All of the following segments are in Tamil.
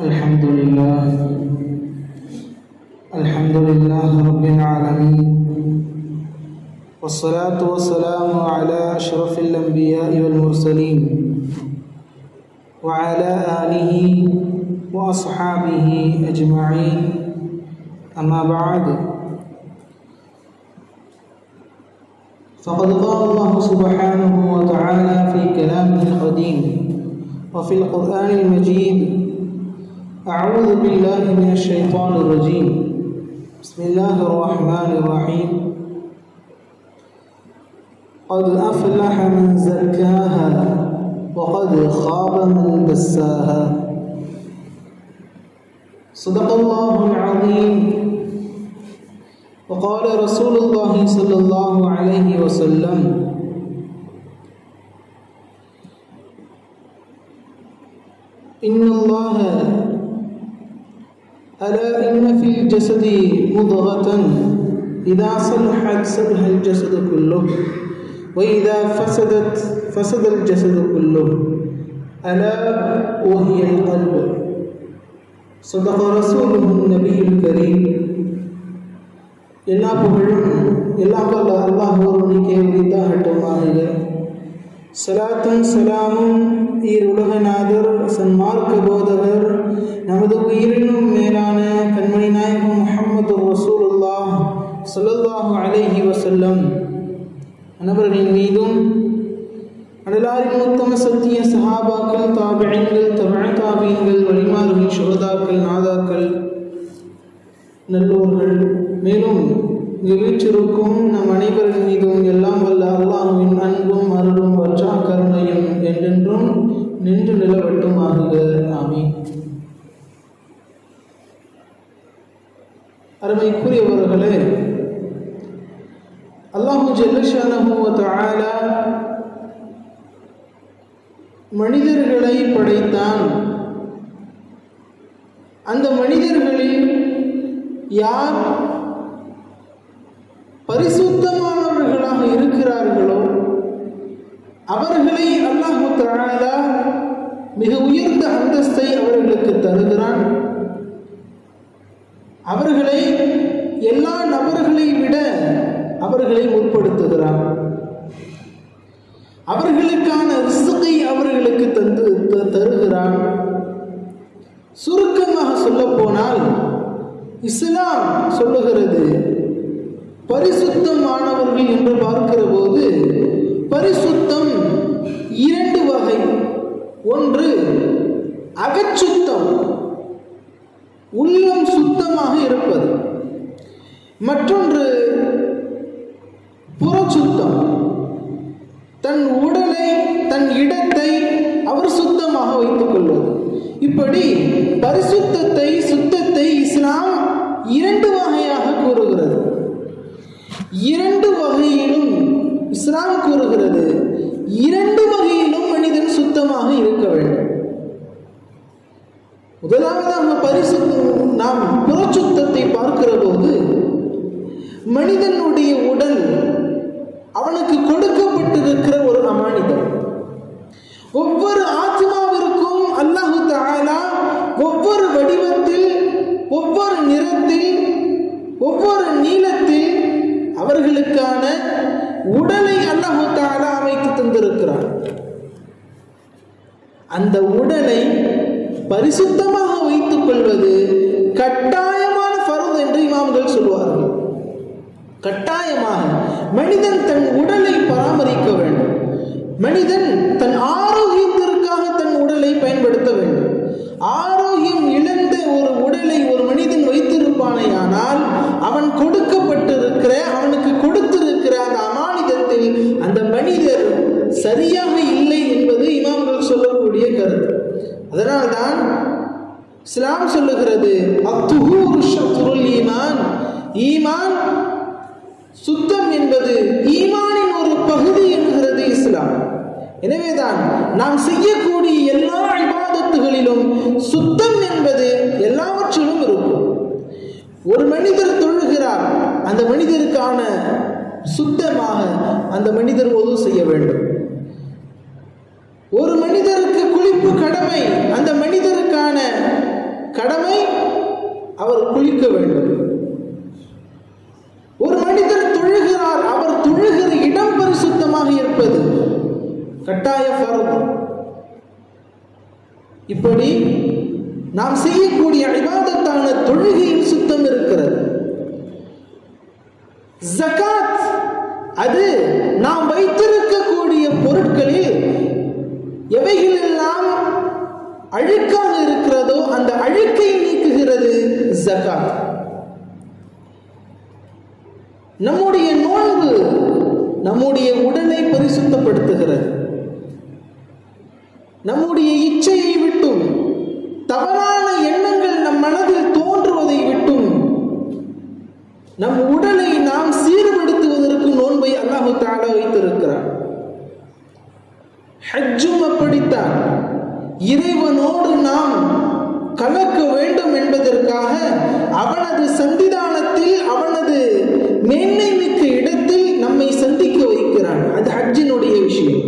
الحمد لله الحمد لله رب العالمين. والصلاة والسلام على أشرف الأنبياء والمرسلين. وعلى آله وأصحابه أجمعين. أما بعد فقد قال الله سبحانه وتعالى في كلامه القديم وفي القرآن المجيد أعوذ بالله من الشيطان الرجيم. بسم الله الرحمن الرحيم. قد أفلح من زكاها وقد خاب من دساها. صدق الله العظيم. وقال رسول الله صلى الله عليه وسلم إن الله ألا إن في الجسد مضغة إذا صلحت صلح الجسد كله وإذا فسدت فسد الجسد كله ألا وهي القلب. صدق رسوله النبي الكريم. எல்லா புகழும் எல்லா கல்ல அல்லாஹ் ஒருவனுக்கே உரித்தாகட்டுமாக சலாத்தும் சலாமும் ஈர் உலகநாதர் சன்மார்க்க போதகர் நமது உயிரினும் மேலான கண்மணி நாயகம் முஹம்மது ரசூலுல்லாஹ் சொல்லல்லாஹு அலைஹி வசல்லம் அனைவர்களின் மீதும் அடலாரின் உத்தம சத்திய சஹாபாக்கள் தாபியங்கள் தமிழ் தாபியங்கள் வழிமாறுகள் சுகதாக்கள் நாதாக்கள் நல்லோர்கள். மேலும் எழுச்சிருக்கும் வீற்றிருக்கும் நம் அனைவரின் மீதும் எல்லாம் வல்ல அல்லாஹுவின் அன்பும் அருளும் வற்றா கருணையும் என்றென்றும் நின்று நிலவட்டும் ஆகுக ஆமி அருமைக்குரியவர்களே அல்லாஹு ஜெல்லஷானஹுவ மனிதர்களை படைத்தான். அந்த மனிதர்களில் யார் பரிசுத்தமானவர்களாக இருக்கிறார்களோ அவர்களை அல்லாஹு தாலா மிக உயர்ந்த அந்தஸ்தை அவர்களுக்கு தருகிறான். அவர்களை எல்லா நபர்களை விட அவர்களை முற்படுத்துகிறான். அவர்களுக்கான ரிசுகை அவர்களுக்கு தந்து தருகிறான். சுருக்கமாக சொல்ல போனால் இஸ்லாம் சொல்லுகிறது. பரிசுத்தமானவர்கள் என்று பார்க்கிற போது பரிசுத்தம் இரண்டு வகை. ஒன்று அகச்சுத்தம். உள்ளம் சுத்தமாக இருப்பது. மற்றொன்று புறச்சுத்தம். தன் உடலை தன் இடத்தை அவர் சுத்தமாக வைத்துக் கொள்வது. இப்படி பரிசுத்தத்தை சுத்தத்தை இஸ்லாம் இரண்டு வகையாக கூறுகிறது. இரண்டு வகையிலும் இஸ்லாம் கூறுகிறது. இரண்டு வகையிலும் மனிதன் சுத்தமாக இருக்க வேண்டும். முதலாவதாக பரிசு நாம் புறச்சுத்தத்தை பார்க்கிற போது மனிதனுடைய உடல் அவனுக்கு கொடுக்கப்பட்டிருக்கிற ஒரு அமானிதம். ஒவ்வொரு ஆத்மாவிற்கும் அல்லாஹு தாலா ஒவ்வொரு வடி ஒவ்வொரு நீளத்தில் அவர்களுக்கான உடலை அல்லாஹு தாலா அமைத்து தந்திருக்கிறார் அந்த உடலை பரிசுத்தமாக வைத்துக் கொள்வது கட்டாயமான பருவம் என்று இமாம்கள் சொல்வார்கள். கட்டாயமாக மனிதன் தன் உடலை பராமரிக்க வேண்டும். மனிதன் தன் ஆ இஸ்லாம் சொல்லுகிறது அத்துஹூர் ஈமான். ஈமான் சுத்தம் என்பது ஈமானின் ஒரு பகுதி என்கிறது இஸ்லாம். எனவேதான் நாம் செய்யக்கூடிய எல்லா விவாதத்துகளிலும் சுத்தம் என்பது எல்லாவற்றிலும் இருக்கும். ஒரு மனிதர் தொழுகிறார் அந்த மனிதருக்கான சுத்தமாக அந்த மனிதர் ஒது செய்ய வேண்டும். ஒரு மனிதருக்கு குளிப்பு கடமை அந்த மனிதருக்கான கடமை அவர் குளிக்க வேண்டும். ஒரு மனிதர் தொழுகிறார் அவர் தொழுகிற இடம் பரிசுத்தமாக இருப்பது கட்டாய பருவம் இப்படி நாம் செய்யக்கூடிய அடிவாதத்தான தொழுகையில் சுத்தம் இருக்கிறது. ஜகாத் அது நாம் வைத்திருக்கக்கூடிய பொருட்களில் எவைகளெல்லாம் அழுக்காக இருக்க அந்த அழுக்கை நீக்குகிறது ஜக்காத். நம்முடைய நோன்பு நம்முடைய உடலை பரிசுத்தப்படுத்துகிறது. நம்முடைய இச்சையை விட்டும் தவறான எண்ணங்கள் நம் மனதில் தோன்றுவதை விட்டும் நம் உடலை நாம் சீர்படுத்துவதற்கு நோன்பை அல்லாஹு தாட வைத்திருக்கிறார் ஹஜ்ஜும் அப்படித்தான். இறைவனோடு நாம் கலக்க வேண்டும் என்பதற்காக அவனது சந்திதானத்தில் அவனது மேன்மை மிக்க இடத்தில் நம்மை சந்திக்க வைக்கிறான். அது ஹஜ்ஜினுடைய விஷயம்.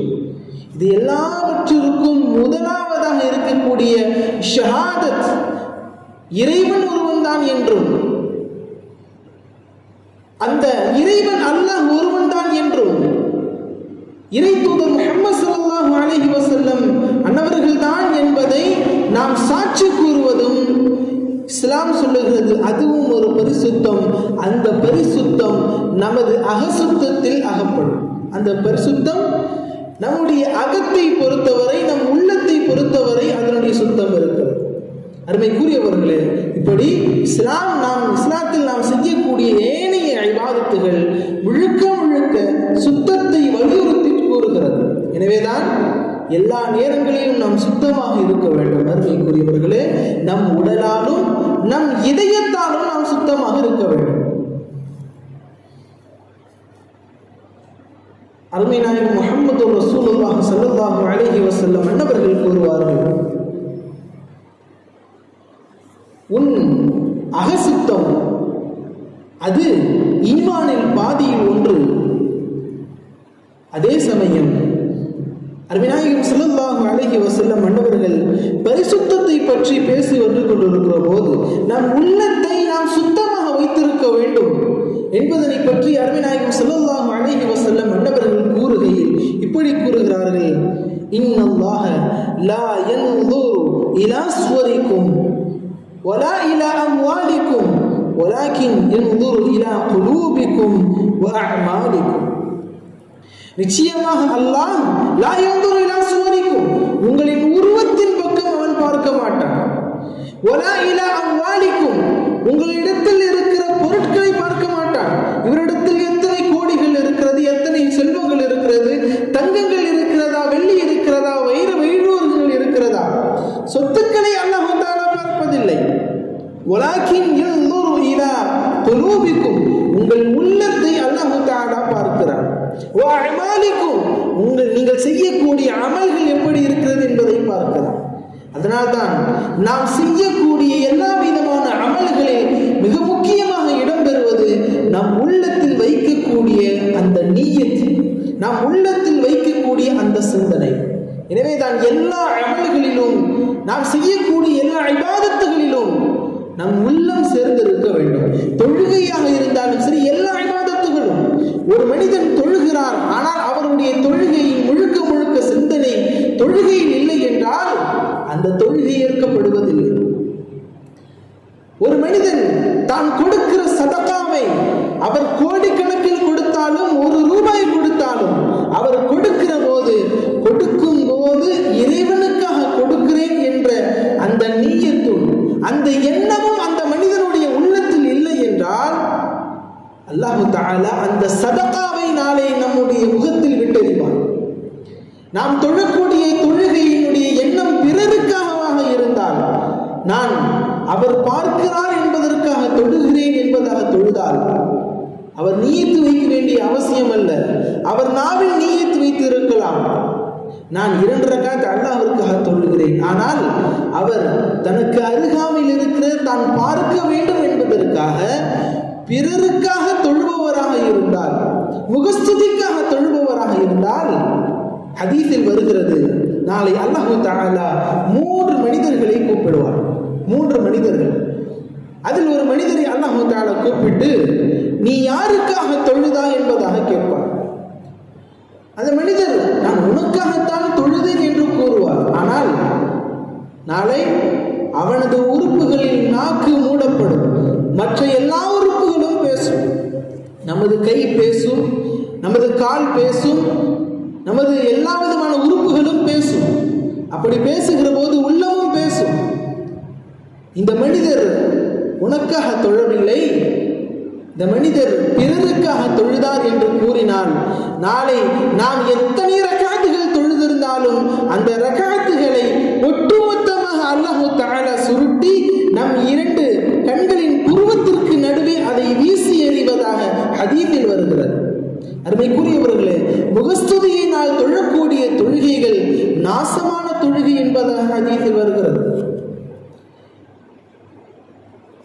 இது எல்லாவற்றிற்கும் முதலாவதாக இருக்கக்கூடிய ஷஹாதத் இறைவன் ஒருவன் தான் என்றும் அந்த இறைவன் அல்லாஹ் ஒருவன் தான் என்றும் இறை தூதர் முகமது சல்லாஹூ அலஹி வசல்லம் அன்னவர்கள் தான் என்பதை நாம் சாட்சி கூறுவதும் இஸ்லாம் சொல்லுகிறது. அதுவும் ஒரு பரிசுத்தம். அந்த பரிசுத்தம் நமது அகசுத்தத்தில் அகப்படும். அந்த பரிசுத்தம் நம்முடைய அகத்தை பொறுத்தவரை நம் உள்ளத்தை பொறுத்தவரை அதனுடைய சுத்தம் இருக்கிறது. அருமை கூறியவர்களே இப்படி இஸ்லாம் நாம் இஸ்லாத்தில் நாம் செய்யக்கூடிய ஏனைய ஐவாதத்துகள் முழுக்க முழுக்க சுத்தத்தை வலியுறுத்தி எனவேதான் எல்லா நேரங்களிலும் நாம் சுத்தமாக இருக்க வேண்டும். அருமைக்குரியவர்களே நம் உடலாலும் நம் இதயத்தாலும் நாம் சுத்தமாக இருக்க வேண்டும். அருமை நாயகம் முகமது ரசூலுல்லாஹ் சல்லல்லாஹு அலைஹி வசல்லம் அன்னவர்கள் கூறுவார்கள் உன் அகசுத்தம் அது ஈமானில் பாதியில் ஒன்று. அதே சமயம் அருவிநாயகம் செல்லல்லாஹு அழகி வசல்லம் மன்னவர்கள் பரிசுத்தத்தை பற்றி பேசி வந்து கொண்டிருக்கிற போது நம் உள்ளத்தை நாம் சுத்தமாக வைத்திருக்க வேண்டும் என்பதனை பற்றி அருவிநாயகம் செல்லல்லாஹு அழகி வசல்லம் மன்னவர்கள் கூறுகையில் இப்படி கூறுகிறார்கள் இன்னல்லாஹ லா யன்துரு இலா சுவரிக்கும் ولا إلى أموالكم ولكن ينظر إلى قلوبكم وأعمالكم நிச்சயமாக அல்லாஹ் லா யன்துரு சுவரிக்கும். உங்களின் உருவத்தின் பக்கம் அவன் பார்க்க மாட்டான். ஒலா இலா அம்வாலிக்கும். உங்களிடத்தில் இருக்கிற பொருட்களை பார்க்க மாட்டான். இவரிடத்தில் எத்தனை கோடிகள் இருக்கிறது எத்தனை செல்வங்கள் இருக்கிறது தங்கங்கள் இருக்கிறதா வெள்ளி இருக்கிறதா வைர வைரூர்கள் இருக்கிறதா? சொத்துக்களை அல்லாஹ் பார்ப்பதில்லை. ஒலாக்கின் யன்துரு இலா குலூபிக்கும். உங்கள் உள்ளத்தை அல்லாஹ் தானா பார்க்கிறான். அமாலிக்கும் உங்கள் நீங்கள் செய்யக்கூடிய அமல்கள் எப்படி இருக்கிறது என்பதை பார்க்கலாம். அதனால்தான் நாம் செய்யக்கூடிய எல்லா விதமான அமல்களில் மிக முக்கியமாக இடம்பெறுவது நம் உள்ளத்தில் வைக்கக்கூடிய அந்த நீயத்தில் நாம் உள்ளத்தில் வைக்கக்கூடிய அந்த சிந்தனை. எனவே தான் எல்லா அமல்களிலும் நாம் செய்யக்கூடிய எல்லா ஐபாதத்துகளிலும் நம் உள்ளம் சேர்ந்திருக்க வேண்டும். தொழுகையாக இருந்தாலும் சரி எல்லா ஐபாதத்துகளும் ஒரு மனிதன் ஆனால் அவருடைய தொழுகையின் முழுக்க முழுக்க சிந்தனை. தொழுகையில் இல்லை என்றால் அந்த தொழுகை ஏற்கப்படுவதில்லை. ஒரு மனிதன் தான் கொடுக்கிற சதகாவை அவர் கோடிக்கணக்கில் நாம் தொழக்கூடிய தொழுகையினுடைய எண்ணம் பிறருக்காகவாக இருந்தால் நான் அவர் பார்க்கிறார் என்பதற்காக தொழுகிறேன் என்பதாக தொழுதால் அவர் நீயத்து வைக்க வேண்டிய அவசியம் அல்ல அவர் நாவில் நீயத்து வைத்து இருக்கலாம் நான் இரண்டு ரகாத் அல்லாவிற்காக தொழுகிறேன். ஆனால் அவர் தனக்கு அருகாமையில் இருக்கிற தான் பார்க்க வேண்டும் என்பதற்காக பிறருக்காக தொழுபவராக இருந்தால் முகஸ்துதிக்காக தொழுபவராக இருந்தால் ஹதீஸில் வருகிறது. நாளை அல்லாஹு தாலா மூன்று மனிதர்களை கூப்பிடுவார். மூன்று மனிதர்கள். அதில் ஒரு மனிதரை அல்லாஹு தாலா கூப்பிட்டு நீ யாருக்காக தொழுதா? என்பதாக கேட்பார். அந்த மனிதர் நான் உனக்காகத்தான் தொழுதேன் என்று கூறுவார். ஆனால் நாளை அவனது உறுப்புகளில் நாக்கு மூடப்படும். மற்ற எல்லா உறுப்புகளும் பேசும். நமது கை பேசும் நமது கால் பேசும் நமது எல்லா விதமான உறுப்புகளும் பேசும். அப்படி பேசுகிற போது உள்ளமும் பேசும். இந்த மனிதர் உனக்காக தொழவில்லை. இந்த மனிதர் பிறருக்காக தொழுதார் என்று கூறினால் நாளை நாம் எத்தனை ரகாத்துகள் தொழுதிருந்தாலும் அந்த ரகாத்துகளை ஒட்டுமொத்தமாக அல்லாஹு தாழ சுருட்டி நம் இரண்டு கண்களின் புருவத்திற்கு நடுவே அதை வீசி எறிவதாக ஹதீஸில் வருகிறது. அருமைக்குரியவர்களே முகஸ்துதியினால் தொழக்கூடிய தொழுகைகள் நாசமான தொழுகை என்பதாக ஹதீஸில் வருகிறது.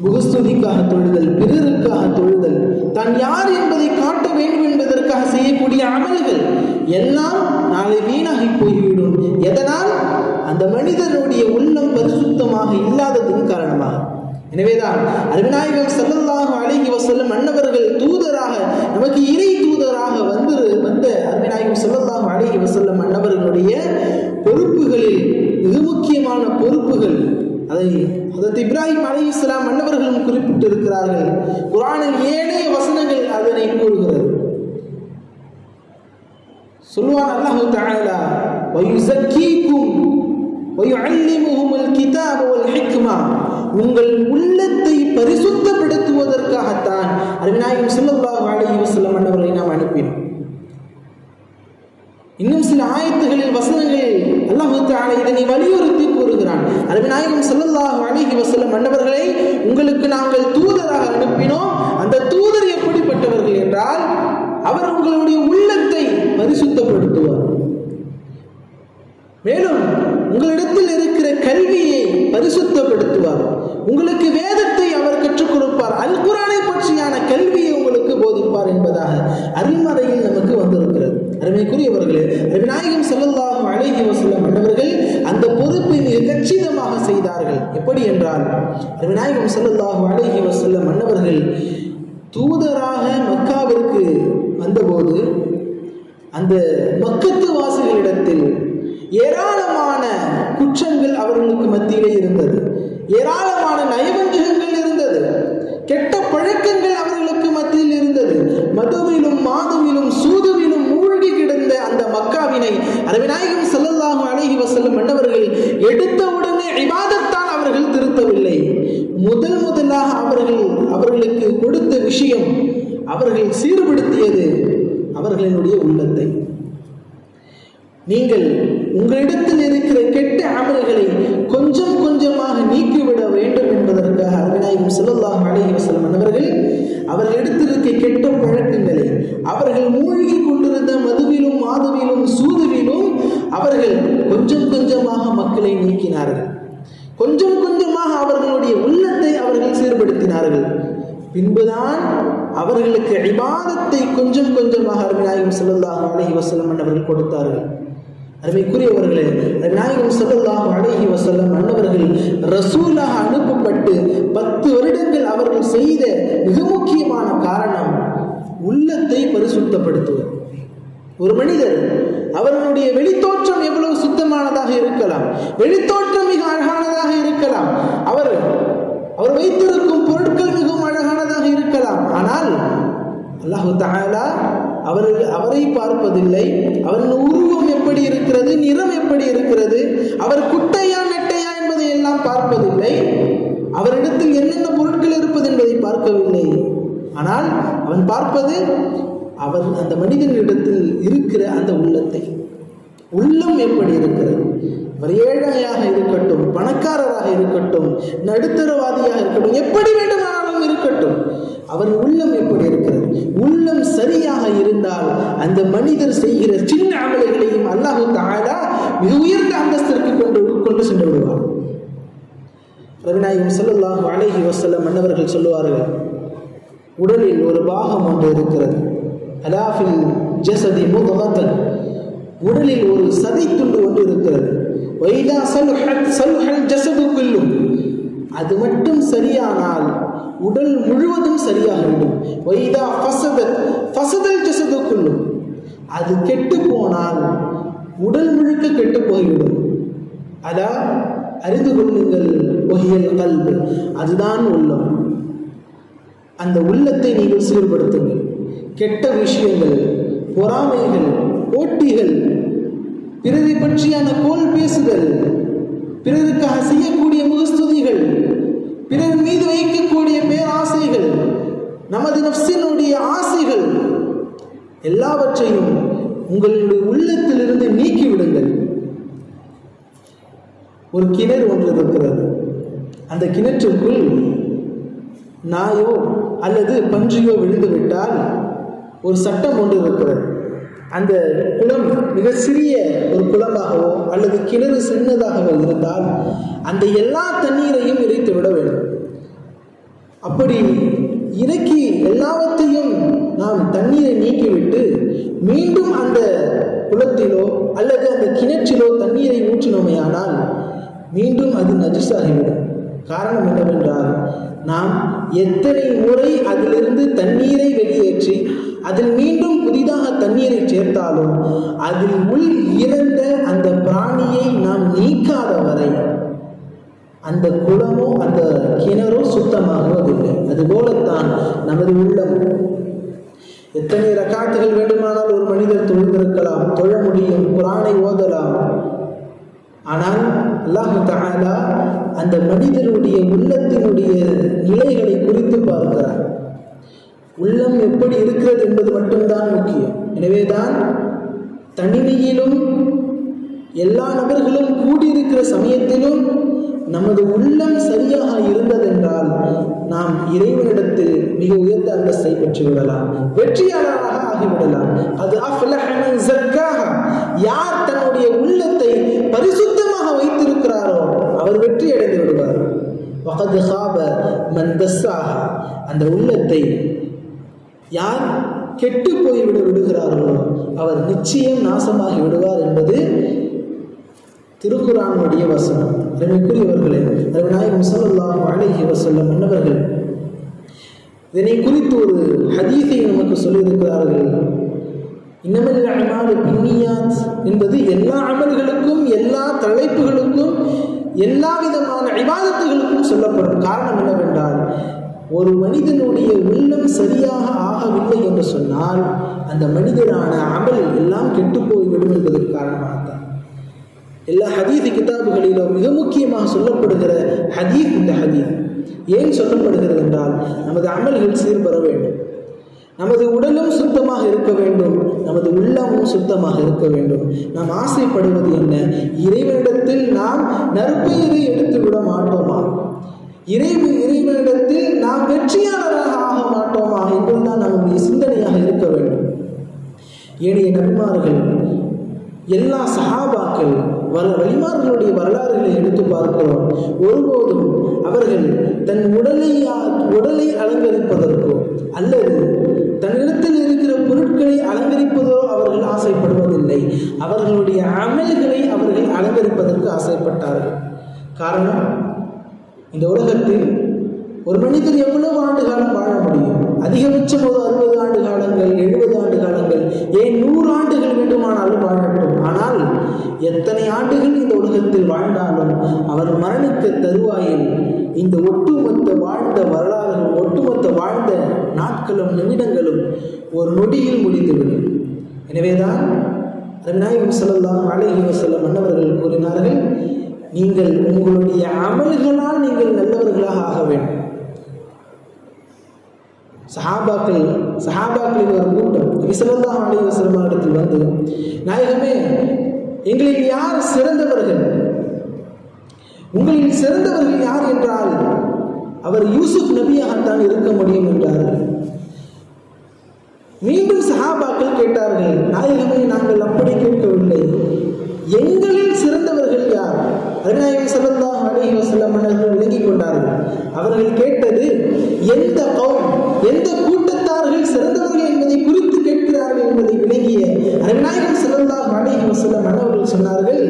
முகஸ்துதிக்காக தொழுதல் பிறருக்காக தொழுதல் தான் யார் என்பதை காட்ட வேண்டும் என்பதற்காக செய்யக்கூடிய அமல்கள் எல்லாம் நாளை வீணாகி போய்விடும். எதனால்? அந்த மனிதனுடைய உள்ளம் பரிசுத்தமாக இல்லாத எனவேதான் அருவிநாயகம் செல்லல்லாக அழகி வசல்லும் மன்னவர்கள் தூதராக நமக்கு இறை தூதராக வந்து வந்த அருவிநாயகம் செல்லல்லாக அழகி வசல்லும் மன்னவர்களுடைய பொறுப்புகளில் மிக முக்கியமான பொறுப்புகள். அதை அதற்கு இப்ராஹிம் அலி இஸ்லாம் மன்னவர்களும் குறிப்பிட்டிருக்கிறார்கள். குரானில் ஏனைய வசனங்கள் அதனை கூறுகிறது. சொல்வான் அல்லாஹு தாழலா வயுஸக்கீக்கும் வயுஅல்லிமுஹுமுல் கிதாப வல் ஹிக்மா. உங்கள் உள்ளத்தை பரிசுத்தப்படுத்துவதற்காகத்தான் அருவிநாயகம் ஸல்லல்லாஹு வாடகை வஸல்லம் அன்னவர்களை நாம் அனுப்பினோம். இன்னும் சில ஆயத்துகளில் வசனங்கள் அல்லாஹு தஆலா இதனை வலியுறுத்தி கூறுகிறான். அருவிநாயகம் செல்லல்லாஹ் அழகி வசல்லம் மன்னவர்களை உங்களுக்கு நாங்கள் தூதராக அனுப்பினோம். அந்த தூதர் எப்படிப்பட்டவர்கள் என்றால் அவர் உங்களுடைய உள்ளத்தை பரிசுத்தப்படுத்துவார். மேலும் உங்களிடத்தில் இருக்கிற கல்வியை பரிசுத்தப்படுத்துவார். உங்களுக்கு வேதத்தை அவர் கற்றுக் கொடுப்பார். அல் குரானை பற்றியான கல்வியை உங்களுக்கு போதிப்பார் என்பதாக அருள்மறையில் நமக்கு வந்திருக்கிறது. அருமைக்குரியவர்களே விநாயகம் செல்லல்லாஹு அழகி வசல்லம் மன்னவர்கள் அந்த பொறுப்பை மிக கச்சிதமாக செய்தார்கள். எப்படி என்றால் விநாயகம் செல்லல்லாஹு அழகி வசல்லம் மன்னவர்கள் தூதராக மக்காவிற்கு வந்தபோது அந்த மக்கத்து வாசிகளிடத்தில் ஏராளமான குற்றங்கள் அவர்களுக்கு மத்தியிலே இருந்தது. ஏராளமான நயவஞ்சகங்கள் இருந்தது. கெட்ட பழக்கங்கள் அவர்களுக்கு மத்தியில் இருந்தது. மதுவிலும் மாதுவிலும் சூதுவிலும் மூழ்கி கிடந்த அந்த மக்காவினை அரவிநாயகம் செல்லல்லாஹு அழகி வசல்லம் மன்னவர்கள் எடுத்த உடனே இபாதத்தால் அவர்கள் திருத்தவில்லை. முதல் முதலாக அவர்கள் அவர்களுக்கு கொடுத்த விஷயம் அவர்கள் சீர்படுத்தியது அவர்களினுடைய உள்ளத்தை. நீங்கள் உங்களிடத்தில் இருக்கிற கெட்ட அமல்களை கொஞ்சம் கொஞ்சமாக நீக்கிவிட வேண்டும் என்பதற்காக அருவிநாயகம் செல்லல்லாஹ் அலைஹி வஸல்லம் அவர்கள் அவர்களிடத்தில் இருக்க கெட்ட பழக்கங்களை அவர்கள் மூழ்கி கொண்டிருந்த மதுவிலும் மாதுவிலும் சூதுவிலும் அவர்கள் கொஞ்சம் கொஞ்சமாக மக்களை நீக்கினார்கள். கொஞ்சம் கொஞ்சமாக அவர்களுடைய உள்ளத்தை அவர்கள் சீர்படுத்தினார்கள். பின்புதான் அவர்களுக்கு இபாதத்தை கொஞ்சம் கொஞ்சமாக அருவிநாயகம் செல்லல்லாஹ் அலைஹி வஸல்லம் அவர்கள் கொடுத்தார்கள். அருமைக்குரியவர்களே நாயகம் சொல்லலாம் அழகி வசல்லம் அன்னவர்கள் ரசூலாக அனுப்பப்பட்டு பத்து வருடங்கள் அவர்கள் செய்த மிக முக்கியமான காரணம் உள்ளத்தை பரிசுத்தப்படுத்துவது. ஒரு மனிதர் அவர்களுடைய வெளித்தோற்றம் எவ்வளவு சுத்தமானதாக இருக்கலாம் வெளித்தோற்றம் மிக அழகானதாக இருக்கலாம் அவர் அவர் வைத்திருக்கும் பொருட்கள் மிகவும் அழகானதாக இருக்கலாம் ஆனால் அல்லாஹு தாலா அவர்கள் அவரை பார்ப்பதில்லை அவரின் உருவம் எப்படி இருக்கிறது? நிறம் எப்படி இருக்கிறது? அவர் குட்டையா நெட்டையா என்பதை எல்லாம் பார்ப்பதில்லை. அவரிடத்தில் என்னென்ன பொருட்கள் இருப்பது என்பதை பார்க்கவில்லை. ஆனால் அவன் பார்ப்பது அவர் அந்த மனிதனிடத்தில் இருக்கிற அந்த உள்ளத்தை. உள்ளம் எப்படி இருக்கிறது? அவர் ஏழையாக இருக்கட்டும் பணக்காரராக இருக்கட்டும் நடுத்தரவாதியாக இருக்கட்டும் எப்படி வேண்டுமானாலும் இருக்கட்டும். அவர் உள்ளம் எப்படி இருக்கிறது? உள்ளம் சரியாக இருந்தால் அந்த மனிதர் செய்கிற சின்ன அமல்களையும் அல்லாஹு தாலா மிக உயர்ந்த அந்தஸ்திற்கு கொண்டு கொண்டு சென்று விடுவார். ரவிநாயகம் செல்லல்லாஹு அழகி வசல்லம் மன்னவர்கள் சொல்லுவார்கள் உடலில் ஒரு பாகம் ஒன்று இருக்கிறது. அலாஃபில் ஜசதி முதகத்தன். உடலில் ஒரு சதை துண்டு ஒன்று இருக்கிறது. வைதா சலுஹத் சலுஹல் குல்லும். அது மட்டும் சரியானால் உடல் முழுவதும் சரியாகிவிடும். வைதா ஃபசதத் ஃபசதல் கொள்ளும் அது கெட்டு போனால் உடல் முழுக்க கெட்டு போய்விடும். அதா அறிந்து கொள்ளுங்கள் ஒகியல் கல்வி அதுதான் உள்ளம். அந்த உள்ளத்தை நீங்கள் சீர்படுத்துங்கள். கெட்ட விஷயங்கள் பொறாமைகள் போட்டிகள் பிறரை பற்றியான கோல் பேசுதல் பிறருக்காக செய்யக்கூடிய முகஸ்துதிகள் இருக்கக்கூடிய பேராசைகள் நமது நப்சினுடைய ஆசைகள் எல்லாவற்றையும் உங்களுடைய உள்ளத்திலிருந்து நீக்கிவிடுங்கள். ஒரு கிணறு ஒன்று இருக்கிறது. அந்த கிணற்றுக்குள் நாயோ அல்லது பன்றியோ விழுந்து விட்டால் ஒரு சட்டம் ஒன்று இருக்கிறது. அந்த குளம் மிக சிறிய ஒரு குளமாகவோ அல்லது கிணறு சின்னதாகவோ இருந்தால் அந்த எல்லா தண்ணீரையும் இறைத்து விட வேண்டும். அப்படி இறக்கி எல்லாவற்றையும் நாம் தண்ணீரை நீக்கிவிட்டு மீண்டும் அந்த குளத்திலோ அல்லது அந்த கிணற்றிலோ தண்ணீரை ஊற்றினோமையானால் மீண்டும் அது நஜிசாகிவிடும் காரணம் என்னவென்றால் நாம் எத்தனை முறை அதிலிருந்து தண்ணீரை வெளியேற்றி அதில் மீண்டும் புதிதாக தண்ணீரை சேர்த்தாலும் அதில் உள் இறந்த அந்த பிராணியை நாம் நீக்காத வரை அந்த குளமோ அந்த கிணறோ சுத்தமாகுவதில்லை அதுபோலத்தான் நமது உள்ளம். எத்தனை ரக்காட்டுகள் வேண்டுமானால் ஒரு மனிதர் தொழுந்திருக்கலாம் தொழ முடியும் குரானை ஓதலாம். ஆனால் அல்லாஹு தஆலா அந்த மனிதனுடைய உள்ளத்தினுடைய நிலைகளை குறித்து பார்க்கிறார். உள்ளம் எப்படி இருக்கிறது என்பது மட்டும்தான் முக்கியம். எனவேதான் தனிமையிலும் எல்லா நபர்களும் கூடியிருக்கிற சமயத்திலும் நமது உள்ளம் சரியாக இருந்ததென்றால் நாம் இறைவனிடத்தில் மிக உயர்ந்த அந்தஸ்தை பெற்று விடலாம் வெற்றியாளராக ஆகிவிடலாம். அது யார் தன்னுடைய உள்ளத்தை பரிசுத்தமாக வைத்திருக்கிறாரோ அவர் வெற்றி அடைந்து விடுவார். வகது ஹாப மந்தஸ்ஸாக அந்த உள்ளத்தை யார் கெட்டு போய்விட விடுகிறார்களோ அவர் நிச்சயம் நாசமாகி விடுவார் என்பது திருக்குறானுடைய வசனம். அருமைக்குரியவர்களே அருநாயகம் சல்லாஹ் அலைஹி வசல்லம் மன்னவர்கள் இதனை குறித்து ஒரு ஹதீஸை நமக்கு சொல்லியிருக்கிறார்கள். இன்னமில் அமாலு பின்னியாத் என்பது எல்லா அமல்களுக்கும் எல்லா தலைப்புகளுக்கும் எல்லா விதமான இபாதத்துகளுக்கும் சொல்லப்படும் காரணம் என்னவென்றால் ஒரு மனிதனுடைய உள்ளம் சரியாக ஆகவில்லை என்று சொன்னால் அந்த மனிதனான அமல் எல்லாம் கெட்டுப் போய்விடும் என்பதற்கு காரணமாகத்தான். எல்லா ஹதீஸ் கிதாபுகளிலும் மிக முக்கியமாக சொல்லப்படுகிற ஹதீஸ் இந்த ஹதீஸ் ஏன் சொல்லப்படுகிறது என்றால் நமது அமல்கள் சீர்பெற வேண்டும். நமது உடலும் சுத்தமாக இருக்க வேண்டும். நமது உள்ளமும் சுத்தமாக இருக்க வேண்டும். நாம் ஆசைப்படுவது என்ன? இறைவனிடத்தில் நாம் நற்பெயரை எடுத்து விட மாட்டோமா? இறைவு இறைவனிடத்தில் நாம் வெற்றியாளராக ஆக மாட்டோமா? என்பதுதான் நம்முடைய சிந்தனையாக இருக்க வேண்டும். ஏனைய நன்மார்கள் எல்லா சஹாபாக்கள் வர வழிமார்களுடைய வரலாறுகளை எடுத்து பார்க்கிறோம். ஒருபோதும் அவர்கள் தன் உடலை உடலை அலங்கரிப்பதற்கோ அல்லது தன்னிடத்தில் இருக்கிற பொருட்களை அலங்கரிப்பதோ அவர்கள் ஆசைப்படுவதில்லை. அவர்களுடைய அமல்களை அவர்கள் அலங்கரிப்பதற்கு ஆசைப்பட்டார்கள். காரணம் இந்த உலகத்தில் ஒரு மனிதர் எவ்வளவு ஆண்டு காலம் வாழ முடியும்? அதிகபட்சம் ஒரு அறுபது ஆண்டு காலங்கள் எழுபது ஆண்டு காலங்கள். ஏன் நூறு ஆண்டுகள் வேண்டுமானாலும் வாழட்டும். ஆனால் எத்தனை ஆண்டுகள் இந்த உலகத்தில் வாழ்ந்தாலும் அவர் மரணிக்க தருவாயில் இந்த ஒட்டுமொத்த வாழ்ந்த வரலாறு ஒட்டுமொத்த வாழ்ந்த நாட்களும் நிமிடங்களும் ஒரு நொடியில் முடிந்துவிடும். எனவேதான் விநாயகம் செல்லலாம் அலைஹி வஸல்லம் மன்னவர்கள் கூறினார்கள் நீங்கள் உங்களுடைய அமல்களால் நீங்கள் நல்லவர்களாக ஆக வேண்டும். சஹாபாக்கள் சஹாபாக்களின் ஒரு கூட்டம் விசலந்தா அலைஹி வஸல்லம் இடத்தில் வந்து நாயகமே எங்களில் யார் சிறந்தவர்கள்? உங்களில் சிறந்தவர்கள் யார் என்றால் அவர் யூசுப் நபியாகத்தான் இருக்க முடியும் என்றார்கள். மீண்டும் சஹாபாக்கள் கேட்டார்கள் நாயகமே நாங்கள் அப்படி கேட்கவில்லை. எங்களில் யார் அருநாயகம் அலி வசல்லம் அவர்கள் விளங்கிக் கொண்டார்கள் அவர்கள் கேட்டது எந்த கௌம் எந்த கூட்டத்தார்கள் சிறந்தவர்கள் என்பதை குறித்து கேட்கிறார்கள் என்பதை விளங்கிய அருநாயகம் ஸல்லல்லாஹு அலி சொன்னார்கள் அவர்கள் சொன்னார்கள்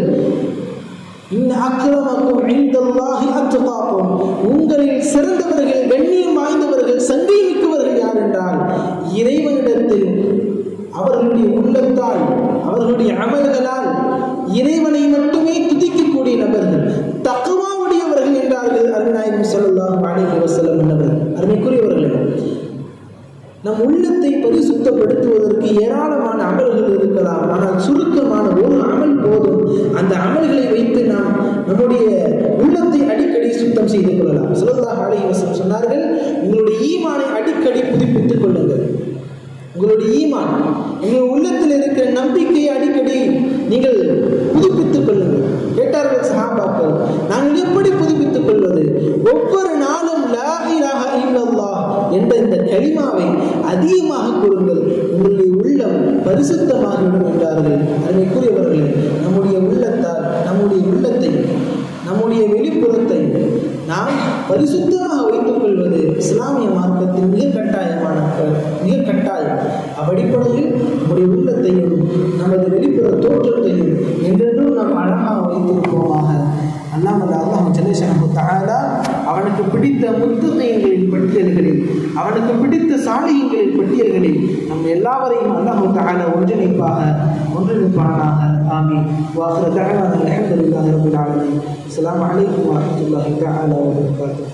உங்களில் சிறந்தவர்கள் கண்ணியம் வாய்ந்தவர்கள் சங்கை மிக்கவர்கள் யார் என்றால் இறைவனிடத்தில் அவர்களுடைய உள்ளத்தால் அவர்கள் அமல்களால் இறைவனை மட்டுமே துதிக்கக்கூடிய நபர்கள் தக்குவா உடையவர்கள் என்றார்கள் அருநாயகம் ஸல்லல்லாஹு அலைஹி வஸல்லம் என்பவர்கள் அருமைக்குரியவர்களே நம் உள்ளத்தை பரிசுத்தப்படுத்துவதற்கு ஏராளமான அமல்கள் இருக்கலாம். ஆனால் சுருக்கமான ஒரு அமல் போதும். அந்த அமல்களை வைத்து நாம் நம்முடைய உள்ளத்தை அடிக்கடி சுத்தம் செய்து கொள்ளலாம். ஸல்லல்லாஹு அலைஹி சொன்னார்கள் உங்களுடைய ஈமானை அடிக்கடி புதுப்பித்துக் கொள்ளுங்கள் உங்களுடைய ஈமான் உங்கள் உள்ளத்தில் இருக்கிற நம்பிக்கையை அடிக்கடி நீங்கள் புதுப்பித்துக் கொள்ளுங்கள் கேட்டார்கள் சஹாபாக்கள் நாங்கள் எப்படி புதுப்பித்துக் கொள்வது ஒவ்வொரு நாளும் லா இலாஹ இல்லல்லாஹ் என்ற இந்த கலிமாவை உங்களுடைய உள்ளம் பரிசுத்தமாகிவிடும் என்றார்கள். அருமைக்குரியவர்களே நம்முடைய உள்ளத்தால் நம்முடைய உள்ளத்தை நம்முடைய வெளிப்புறத்தை நாம் பரிசுத்தமாக வைத்துக் கொள்வது இஸ்லாமிய மார்க்கத்தின் மிக கட்டாயமான மிக கட்டாயம். அவ்வடிப்படையில் நம்முடைய உள்ளத்தையும் நமது வெளிப்புற தோற்றத்தையும் என்றென்றும் நாம் அழகாக வைத்திருப்போமாக. அல்லாமல் அல்லாஹ் ஜலேஷனு தஆலா அவனுக்கு பிடித்த முத்துமையங்களின் பட்டியல்களில் அவனுக்கு பிடித்த சாலையின் பட்டியல்களில் நம் எல்லாவரையும் அல்லாஹு தஆலா ஒன்றிணைப்பாக ஒன்றிணைப்பானாக ஆமீன் வாஹிர தஅவானா அல்ஹம்துலில்லாஹி ரப்பில் ஆலமீன் அஸ்ஸலாமு அலைக்கும் வரஹ்மத்துல்லாஹி தஆலா வபரகாத்துஹு